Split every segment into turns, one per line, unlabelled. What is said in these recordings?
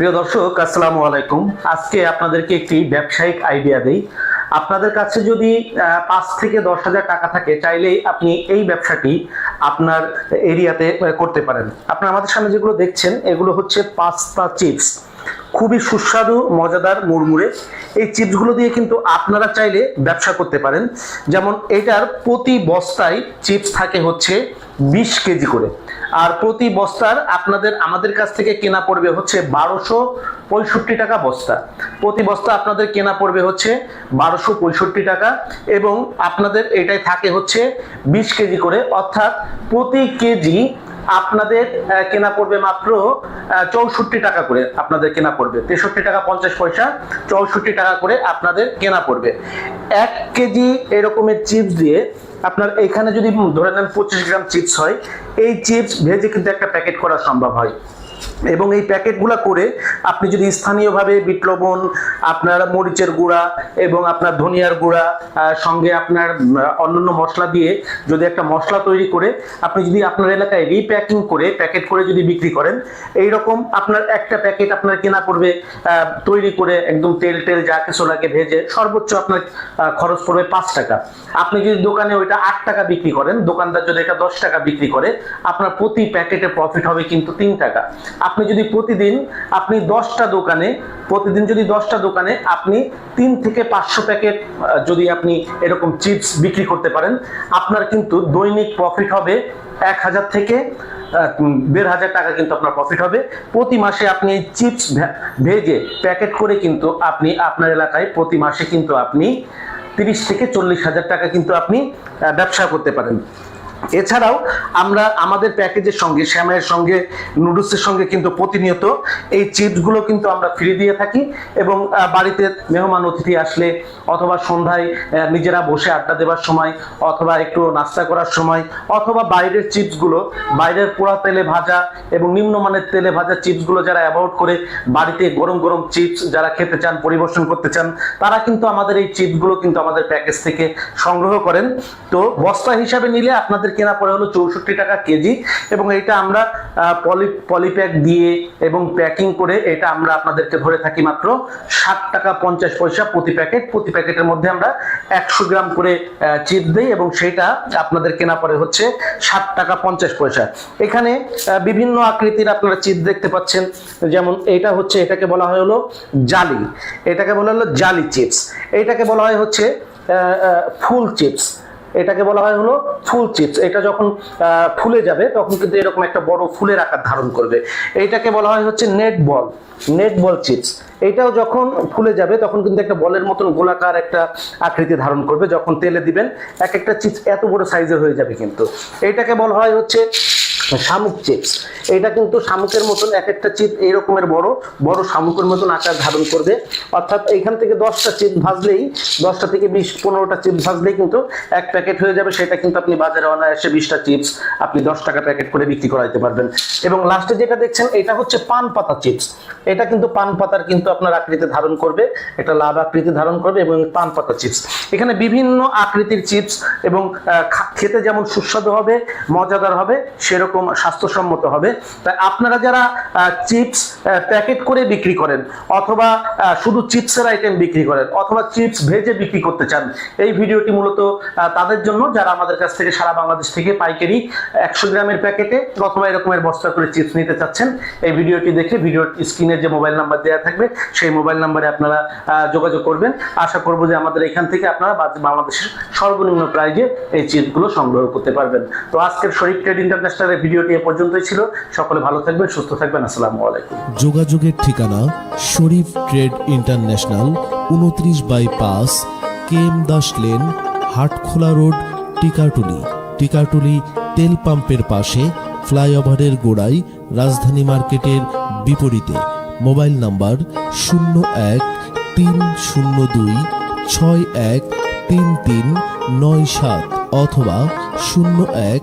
প্রিয় দর্শক, আসসালামু আলাইকুম। আজকে আপনাদেরকে একটি ব্যবসায়িক আইডিয়া দেই। আপনাদের কাছে যদি পাঁচ থেকে দশ হাজার টাকা থাকে, চাইলেই আপনি এই ব্যবসাটি আপনার এরিয়াতে করতে পারেন। আপনার আমাদের সামনে যেগুলো দেখছেন, এগুলো হচ্ছে পাস্তা চিপস। খুবই সুস্বাদু, মজাদার মুড়মুড়ে। এই চিপসগুলো দিয়ে কিন্তু আপনারা চাইলে ব্যবসা করতে পারেন। যেমন এটার প্রতি বস্তায় চিপস থাকে হচ্ছে বিশ কেজি করে। আর প্রতি বস্তার আপনাদের, আমাদের কাছ থেকে কেনা পড়বে হচ্ছে বারোশো পঁয়ষট্টি টাকা বস্তা। প্রতি বস্তা আপনাদের কেনা পড়বে হচ্ছে বারোশো পঁয়ষট্টি টাকা এবং আপনাদের এটাই থাকে হচ্ছে বিশ কেজি করে। অর্থাৎ প্রতি কেজি আপনাদের কেনা পড়বে মাত্র চৌষট্টি টাকা করে আপনাদের কেনা পড়বে। তেষট্টি টাকা পঞ্চাশ পয়সা, চৌষট্টি টাকা করে আপনাদের কেনা পড়বে। এক কেজি এরকমের চিপস দিয়ে আপনার এখানে যদি ধরে নেন পঁচিশ গ্রাম চিপস হয়, এই চিপস ভেজে কিন্তু একটা প্যাকেট করা সম্ভব হয়। এবং এই প্যাকেটগুলো করে আপনি যদি স্থানীয়ভাবে বিট আপনার মরিচের গুঁড়া এবং আপনার ধনিয়ার গুঁড়া সঙ্গে আপনার অন্যান্য মশলা দিয়ে যদি একটা মশলা তৈরি করে আপনি যদি আপনার এলাকায় রিপ্যাকিং করে প্যাকেট করে যদি বিক্রি করেন এই রকম আপনার একটা প্যাকেট আপনার কেনা পড়বে তৈরি করে একদম তেল টেল যা কিছু লাগে ভেজে সর্বোচ্চ আপনার খরচ পড়বে পাঁচ টাকা। আপনি যদি দোকানে ওইটা আট টাকা বিক্রি করেন, দোকানদার যদি এটা দশ টাকা বিক্রি করে, আপনার প্রতি প্যাকেটে প্রফিট হবে কিন্তু তিন টাকা। আপনি যদি প্রতিদিন আপনি দশটা দোকানে, প্রতিদিন যদি দশটা দোকানে আপনি তিন থেকে পাঁচশো প্যাকেট যদি আপনি এরকম চিপস বিক্রি করতে পারেন, আপনার কিন্তু দৈনিক প্রফিট হবে এক হাজার থেকে দেড় হাজার টাকা কিন্তু আপনার প্রফিট হবে। প্রতি মাসে আপনি এই চিপস ভেজে প্যাকেট করে কিন্তু আপনি আপনার এলাকায় প্রতি মাসে কিন্তু আপনি তিরিশ থেকে চল্লিশ হাজার টাকা কিন্তু আপনি ব্যবসা করতে পারেন। এছাড়াও আমরা আমাদের প্যাকেজের সঙ্গে, শ্যামের সঙ্গে, নুডলসের সঙ্গে কিন্তু প্রতিনিয়ত এই চিপসগুলো কিন্তু আমরা ফ্রি দিয়ে থাকি এবং বাড়িতে মেহমান অতিথি আসলে অথবা সন্ধ্যায় নিজেরা বসে আড্ডা দেওয়ার সময় অথবা একটু নাস্তা করার সময় অথবা বাইরের চিপসগুলো বাইরের পোড়া তেলে ভাজা এবং নিম্নমানের তেলে ভাজা চিপসগুলো যারা অ্যাভয়েড করে বাড়িতে গরম গরম চিপস যারা খেতে চান, পরিবেশন করতে চান, তারা কিন্তু আমাদের এই চিপসগুলো কিন্তু আমাদের প্যাকেজ থেকে সংগ্রহ করেন। তো বস্তা হিসাবে নিলে আপনাদের কেনা পড়ে হলো চৌষট্টি টাকা কেজি এবং এটা আমরা পলি পলিপ্যাক দিয়ে এবং প্যাকিং করে এটা আমরা আপনাদেরকে ধরে থাকি মাত্র ষাট টাকা পঞ্চাশ পয়সা প্রতি প্যাকেট প্রতি প্যাকেটের মধ্যে আমরা একশো গ্রাম করে চিপ দিই এবং সেটা আপনাদের কেনা পড়ে হচ্ছে ষাট টাকা পঞ্চাশ পয়সা। এখানে বিভিন্ন আকৃতির আপনারা চিপ দেখতে পাচ্ছেন। যেমন এটা হচ্ছে, এটাকে বলা হয় হলো জালি। এটাকে বলা হলো জালি চিপস এটাকে বলা হয় হচ্ছে ফুল চিপস এটাকে বলা হয় হলো ফুল চিপস। এটা যখন ফুলে যাবে, তখন কিন্তু এরকম একটা বড় ফুলের আকার ধারণ করবে। এইটাকে বলা হয় হচ্ছে net ball net ball chips. এটাও যখন ফুলে যাবে, তখন কিন্তু একটা বলের মতন গোলাকার একটা আকৃতি ধারণ করবে, যখন তেলে দিবেন, এক একটা চিপস এত বড় সাইজের হয়ে যাবে কিন্তু। এইটাকে বলা হয় হচ্ছে শামুক চিপস এটা কিন্তু শামুকের মতন এক একটা চিপ এই রকমের বড় বড় শামুকের মতন আকার ধারণ করবে। অর্থাৎ এইখান থেকে দশটা চিপ ভাজলেই, দশটা থেকে বিশ, পনেরোটা চিপ ভাজলেই কিন্তু এক প্যাকেট হয়ে যাবে। সেটা কিন্তু আপনি বাজারে অনায়াসে বিশটা চিপস আপনি দশ টাকা প্যাকেট করে বিক্রি করাইতে পারবেন। এবং লাস্টে যেটা দেখছেন, এটা হচ্ছে পান পাতা চিপস এটা কিন্তু পান পাতার কিন্তু আপনার আকৃতি ধারণ করবে এটা লাভ আকৃতি ধারণ করবে এবং পান পাতা চিপস এখানে বিভিন্ন আকৃতির চিপস এবং খেতে যেমন সুস্বাদু হবে, মজাদার হবে, সেরকম স্বাস্থ্যসম্মত হবে। তাই আপনারা যারা চিপস প্যাকেট করে বিক্রি করেন, অথবা শুধু চিপসের আইটেম বিক্রি করেন, অথবা চিপস ভেজে বিক্রি করতে চান, এই ভিডিওটি মূলত তাদের জন্য, যারা আমাদের কাছ থেকে সারা বাংলাদেশ থেকে পাইকারি একশো গ্রামের প্যাকেটে অথবা এরকমের বস্তা করে চিপস নিতে চাচ্ছেন, এই ভিডিওটি দেখে ভিডিওর স্ক্রিনে যে মোবাইল নাম্বার দেওয়া থাকবে, সেই মোবাইল নাম্বারে আপনারা যোগাযোগ করবেন। আশা করব যে আমাদের এখান থেকে আপনারা বাংলাদেশের সর্বনিম্ন প্রাইজে এই চিপসগুলো সংগ্রহ করতে পারবেন। তো আজকের শরীফ ট্রেড ইন্টারন্যাশনালের ভিডিওটি এ পর্যন্তই ছিল। সকলে ভালো থাকবেন, সুস্থ থাকবেন। আসসালামু আলাইকুম।
যোগাযোগের ঠিকানা শরীফ ট্রেড ইন্টারন্যাশনাল, উনত্রিশ বাই পাঁচ K M Das lane, Hatkhola road, Tikatuli. Tikatuli তেল পাম্পের পাশে, ফ্লাইওভারের গোড়ায়, রাজধানী মার্কেটের বিপরীতে। মোবাইল নাম্বার শূন্য এক তিন শূন্য দুই ছয় এক তিন তিন নয় সাত অথবা শূন্য এক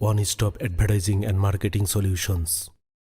one stop advertising and marketing solutions.